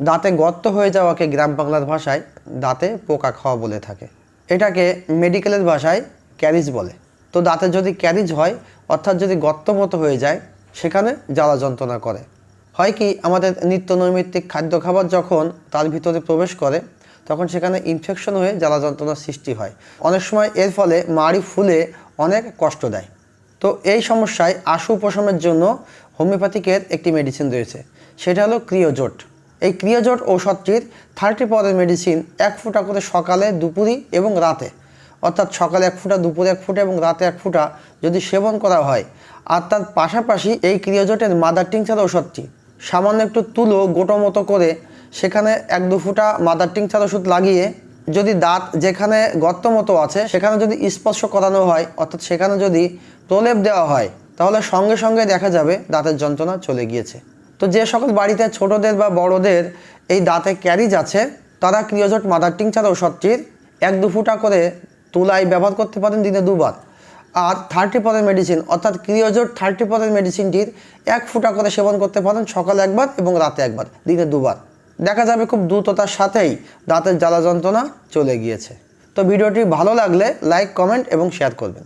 দাঁতে গর্ত হয়ে যাওয়াকে গ্রাম বাংলার ভাষায় দাঁতে পোকা খাওয়া বলে থাকে। এটাকে মেডিকেলের ভাষায় ক্যারিজ বলে। তো দাঁতে যদি ক্যারিজ হয়, অর্থাৎ যদি গর্ত মতো হয়ে যায়, সেখানে জ্বালা যন্ত্রণা করে। হয় কি, আমাদের নিত্য নৈমিত্তিক খাদ্য খাবার যখন তার ভিতরে প্রবেশ করে, তখন সেখানে ইনফেকশন হয়ে জ্বালা যন্ত্রণার সৃষ্টি হয়। অনেক সময় এর ফলে মাড়ি ফুলে অনেক কষ্ট দেয়। তো এই সমস্যায় আশু উপশমের জন্য হোমিওপ্যাথিকের একটি মেডিসিন রয়েছে। সেটা হলো ক্রিওজোট। এই ক্রিওজোট ঔষধটির থার্টি পাওয়ারের মেডিসিন এক ফুটা করে সকালে, দুপুরি এবং রাতে। অর্থাৎ সকালে এক ফুটা, দুপুরে এক ফুটা এবং রাতে এক ফুটা যদি সেবন করা হয়। আর তার পাশাপাশি এই ক্রিওজোটের মাদার টিংচার ঔষধটি। সামান্য একটু তুলো গোটো মতো করে সেখানে এক দু ফুটা মাদার টিংচার ওষুধ লাগিয়ে যদি দাঁত যেখানে গর্ত মতো আছে, সেখানে যদি স্পর্শ করানো হয়, অর্থাৎ সেখানে যদি প্রলেপ দেওয়া হয়, তাহলে সঙ্গে সঙ্গে দেখা যাবে দাঁতের যন্ত্রণা চলে গিয়েছে। তো যে সকল বাড়িতে ছোটদের বা বড়দের এই দাঁতে ক্যারিজ আছে, তারা ক্রিওজোট মাদার টিংচার ঔষধটির এক দু ফুটা করে তুলায় ব্যবহার করতে পারেন দিনে দুবার। আর থার্টি পদের মেডিসিন অর্থাৎ ক্রিওজোট থার্টি পদের মেডিসিনটির এক ফুটা করে সেবন করতে পারেন সকালে একবার এবং রাতে একবার, দিনে দুবার। দেখা যাবে খুব দ্রুততার সাথেই দাঁতের জ্বালা যন্ত্রণা চলে গিয়েছে। তো ভিডিওটি ভালো লাগলে লাইক কমেন্ট এবং শেয়ার করবেন।